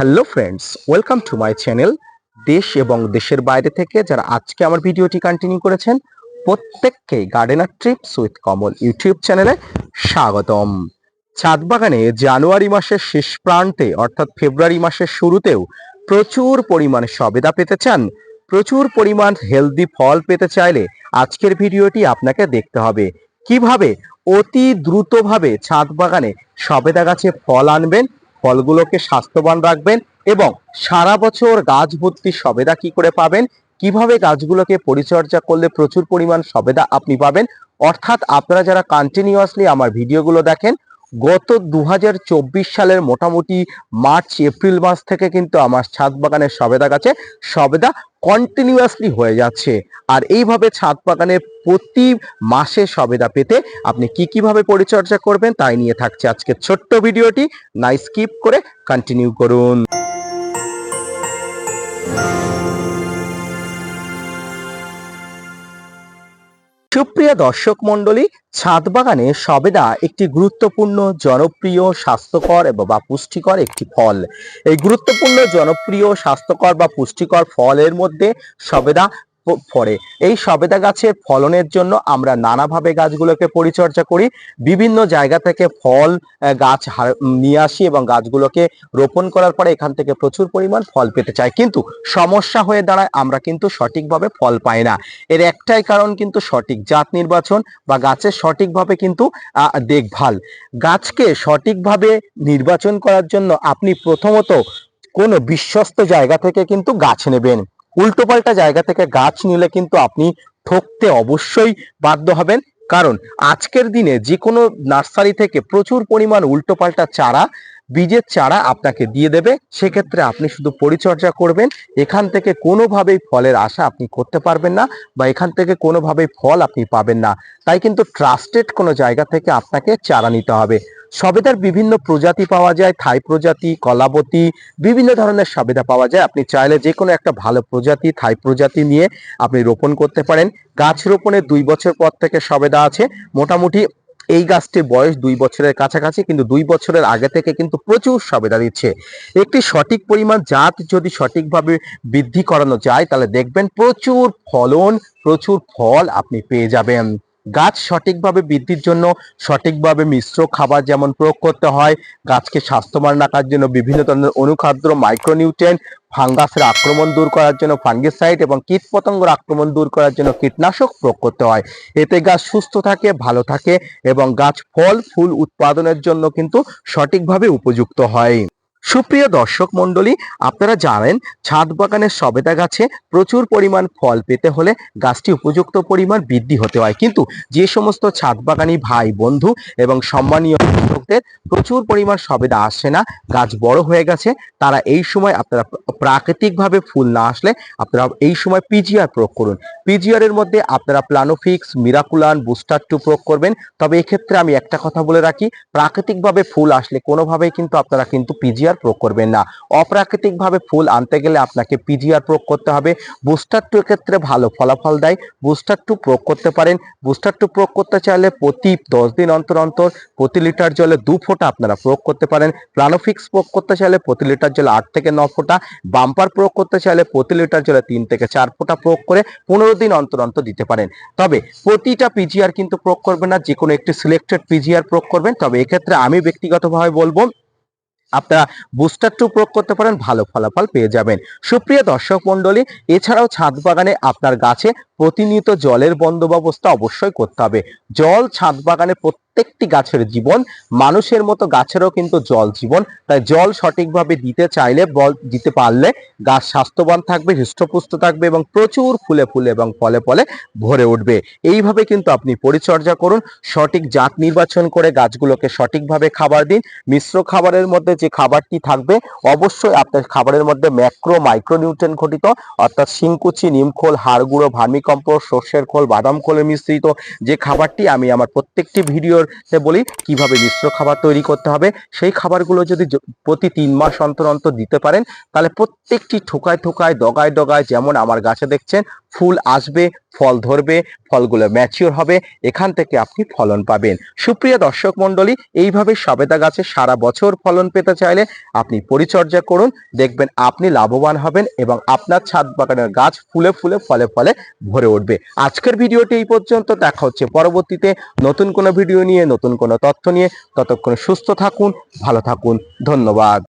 Hello friends, welcome to my channel দেশ এবং দেশের বাইরে থেকে যারা আজকে আমার ভিডিওটি কন্টিনিউ করেছেন প্রত্যেককেই gardener trips with Kamal YouTube চ্যানেলে স্বাগতম। ছাদ বাগানে জানুয়ারি মাসের শেষ প্রান্তে, অর্থাৎ ফেব্রুয়ারি মাসের শুরুতেও প্রচুর পরিমাণে সবেদা পেতে চান, প্রচুর পরিমাণ হেলদি ফল পেতে চাইলে আজকের ভিডিওটি আপনাকে দেখতে হবে। কীভাবে অতি দ্রুতভাবে ছাদ বাগানে সবেদা গাছে ফল আনবেন ফলগুলোকে স্বাস্থ্যবান রাখবেন এবং সারা বছর গাছ ভর্তি সবেদা কি করে পাবেন? কীভাবে গাছগুলোকে পরিচর্যা করলে প্রচুর পরিমাণ সবেদা আপনি পাবেন? অর্থাৎ আপনারা যারা কন্টিনিউয়াসলি আমার ভিডিওগুলো দেখেন গত দু হাজার চব্বিশ সালের মোটামুটি মার্চ, এপ্রিল মাস থেকে কিন্তু আমার ছাদ বাগানের সবেদা গাছে সবেদা কন্টিনিউয়াসলি হয়ে যাচ্ছে। আর এইভাবে ছাদ বাগানে প্রতি মাসে সবেদা পেতে আপনি কি কীভাবে পরিচর্যা করবেন তাই নিয়ে থাকছে আজকে ছোট্ট ভিডিওটি। না স্কিপ করে কন্টিনিউ করুন। সুপ্রিয় দর্শক মন্ডলী ছাদ বাগানে সবেদা একটি গুরুত্বপূর্ণ, জনপ্রিয়, স্বাস্থ্যকর এবং বা পুষ্টিকর একটি ফল। এই গুরুত্বপূর্ণ, জনপ্রিয়, স্বাস্থ্যকর বা পুষ্টিকর ফলের মধ্যে সবেদা পড়ে এই সবেদা গাছের ফলনের জন্য আমরা নানাভাবে গাছগুলোকে পরিচর্যা করি। বিভিন্ন জায়গা থেকে ফল গাছ নিয়ে আসি এবং গাছগুলোকে রোপণ করার পরে এখান থেকে প্রচুর পরিমাণ ফল পেতে চাই। কিন্তু সমস্যা হয়ে দাঁড়ায়, আমরা কিন্তু সঠিকভাবে ফল পাই না। এর একটাই কারণ কিন্তু সঠিক জাত নির্বাচন বা গাছের সঠিকভাবে কিন্তু দেখভাল। গাছকে সঠিকভাবে নির্বাচন করার জন্য আপনি প্রথমত কোনো বিশ্বস্ত জায়গা থেকে কিন্তু গাছ নেবেন। উল্টোপাল্টা জায়গা থেকে গাছ নিলে কিন্তু আপনি ঠকতে অবশ্যই বাধ্য হবেন। কারণ আজকের দিনে যে কোনো নার্সারি থেকে প্রচুর পরিমাণ উল্টোপাল্টা চারা, বীজের চারা আপনাকে দিয়ে দেবে। সেক্ষেত্রে আপনি শুধু পরিচর্যা করবেন। এখান থেকে কোনোভাবেই ফলের আশা আপনি করতে পারবেন না বা এখান থেকে কোনোভাবেই ফল আপনি পাবেন না। তাই কিন্তু ট্রাস্টেড কোনো জায়গা থেকে আপনাকে চারা নিতে হবে। সবেদার বিভিন্ন প্রজাতি পাওয়া যায়, থাই প্রজাতি, কলাবতী, বিভিন্ন ধরনের সবেদা পাওয়া যায়। আপনি চাইলে যে কোনো একটা ভালো প্রজাতি, থাই প্রজাতি নিয়ে আপনি রোপণ করতে পারেন। গাছ রোপণের দুই বছর পর থেকে সবেদা আছে। মোটামুটি এই গাছটির বয়স দুই বছরের কাছাকাছি, কিন্তু দুই বছরের আগে থেকে কিন্তু প্রচুর সবেদা দিচ্ছে। একটি সঠিক পরিমাণ জাত যদি সঠিকভাবে বৃদ্ধি করানো যায়, তাহলে দেখবেন প্রচুর ফলন, প্রচুর ফল আপনি পেয়ে যাবেন। গাছ সঠিকভাবে বৃদ্ধির জন্য, সঠিকভাবে মিশ্র খাবার যেমন প্রয়োগ করতে হয়, গাছকে স্বাস্থ্যবান রাখার জন্য বিভিন্ন ধরনের অনুখাদ্য মাইক্রোনিউট্রিয়েন্ট ফাঙ্গাসের আক্রমণ দূর করার জন্য ফাঙ্গিসাইড এবং কীটপতঙ্গের আক্রমণ দূর করার জন্য কীটনাশক প্রয়োগ করতে হয়। এতে গাছ সুস্থ থাকে, ভালো থাকে এবং গাছ ফল, ফুল উৎপাদনের জন্য কিন্তু সঠিকভাবে উপযুক্ত হয়। সুপ্রিয় দর্শক মণ্ডলী, আপনারা জানেন ছাদ বাগানের সবেদা গাছে প্রচুর পরিমাণ ফল পেতে হলে গাছটি উপযুক্ত পরিমাণ বৃদ্ধি হতে হয়। কিন্তু যে সমস্ত ছাদ বাগানি ভাই, বন্ধু এবং সম্মানীয় কৃষকদের প্রচুর পরিমাণ সবেদা আসছে না, গাছ বড় হয়ে গেছে, তারা এই সময় আপনারা প্রাকৃতিকভাবে ফুল না আসলে আপনারা এই সময় পিজিআর প্রয়োগ করুন। পিজিআর এর মধ্যে আপনারা প্লানোফিক্স মিরাকুলান বুস্টার টু প্রয়োগ করবেন। তবে এক্ষেত্রে আমি একটা কথা বলে রাখি, প্রাকৃতিকভাবে ফুল আসলে কোনোভাবেই কিন্তু আপনারা কিন্তু পিজিআর প্রয়োগ করবেন না। অপ্রাকৃতিকভাবে ফুল আনতে গেলে আপনাকে পিজিআর প্রয়োগ করতে হবে। বুস্টার টু ক্ষেত্রে ভালো ফলাফল দেয়। বুস্টার টু প্রয়োগ করতে পারেন। বুস্টার টু প্রয়োগ করতে চাইলে প্রতি দশ দিন অন্তর অন্তর প্রতি লিটার জলে দু ফোঁটা আপনারা প্রয়োগ করতে পারেন। প্লানোফিক্স প্রয়োগ করতে চাইলে প্রতি লিটার জলে আট থেকে ন ফোঁটা। বাম্পার প্রয়োগ করতে চাইলে প্রতি লিটার জলে তিন থেকে চার ফোঁটা প্রয়োগ করে পনেরো দিন অন্তর অন্তর দিতে পারেন। তবে প্রতিটা পিজিআর কিন্তু প্রয়োগ করবেন না। যে কোনো একটি সিলেক্টেড পিজিআর প্রয়োগ করবেন। তবে এক্ষেত্রে আমি ব্যক্তিগতভাবে বলব আপনারা বুস্টার টু প্রয়োগ করতে পারেন, ভালো ফলাফল পেয়ে যাবেন। সুপ্রিয় দর্শক মন্ডলী এছাড়াও ছাদ বাগানে আপনার গাছে প্রতিনিয়ত জলের বন্দোবস্ত অবশ্যই করতে হবে। জল ছাদ বাগানে প্রত্যেকটি গাছের জীবন, মানুষের মতো গাছেরও কিন্তু জল জীবন। তাই জল সঠিকভাবে দিতে চাইলে, বল, দিতে পারলে গাছ স্বাস্থ্যবান থাকবে, হৃষ্টপুষ্ট থাকবে এবং প্রচুর ফুলে ফুলে এবং ফলে ফলে ভরে উঠবে। এইভাবে কিন্তু আপনি পরিচর্যা করুন, সঠিক জাত নির্বাচন করে গাছগুলোকে সঠিকভাবে খাবার দিন। মিশ্র খাবারের মধ্যে যে খাবারটি থাকবে, অবশ্যই আপনার খাবারের মধ্যে ম্যাক্রো মাইক্রোনিউট্রেন ঘটিত, অর্থাৎ শিংকুচি, নিমখোল হাড় গুঁড়ো ভার্মিক কম্পোস্ট সর্ষের খোল, বাদাম খোলের মিশ্রিত যে খাবারটি আমি আমার প্রত্যেকটি ভিডিওতে বলি, কীভাবে মিশ্র খাবার তৈরি করতে হবে, সেই খাবারগুলো যদি প্রতি তিন মাস অন্তর অন্তর দিতে পারেন, তাহলে প্রত্যেকটি ঠোকায় ঠোকায় ডগায় ডগায় যেমন আমার গাছে দেখছেন, ফুল আসবে, ফল ধরবে, ফলগুলো ম্যাচিওর হবে, এখান থেকে আপনি ফলন পাবেন। সুপ্রিয় দর্শক মণ্ডলী, এইভাবে সবেদা গাছে সারা বছর ফলন পেতে চাইলে আপনি পরিচর্যা করুন, দেখবেন আপনি লাভবান হবেন এবং আপনার ছাদ বাগানের গাছ ফুলে ফুলে, ফলে ফলে ভরে উঠবে। আজকের ভিডিওটি এই পর্যন্ত। দেখা হচ্ছে পরবর্তীতে নতুন কোনো ভিডিও নিয়ে, নতুন কোনো তথ্য নিয়ে। ততক্ষণ সুস্থ থাকুন, ভালো থাকুন। ধন্যবাদ।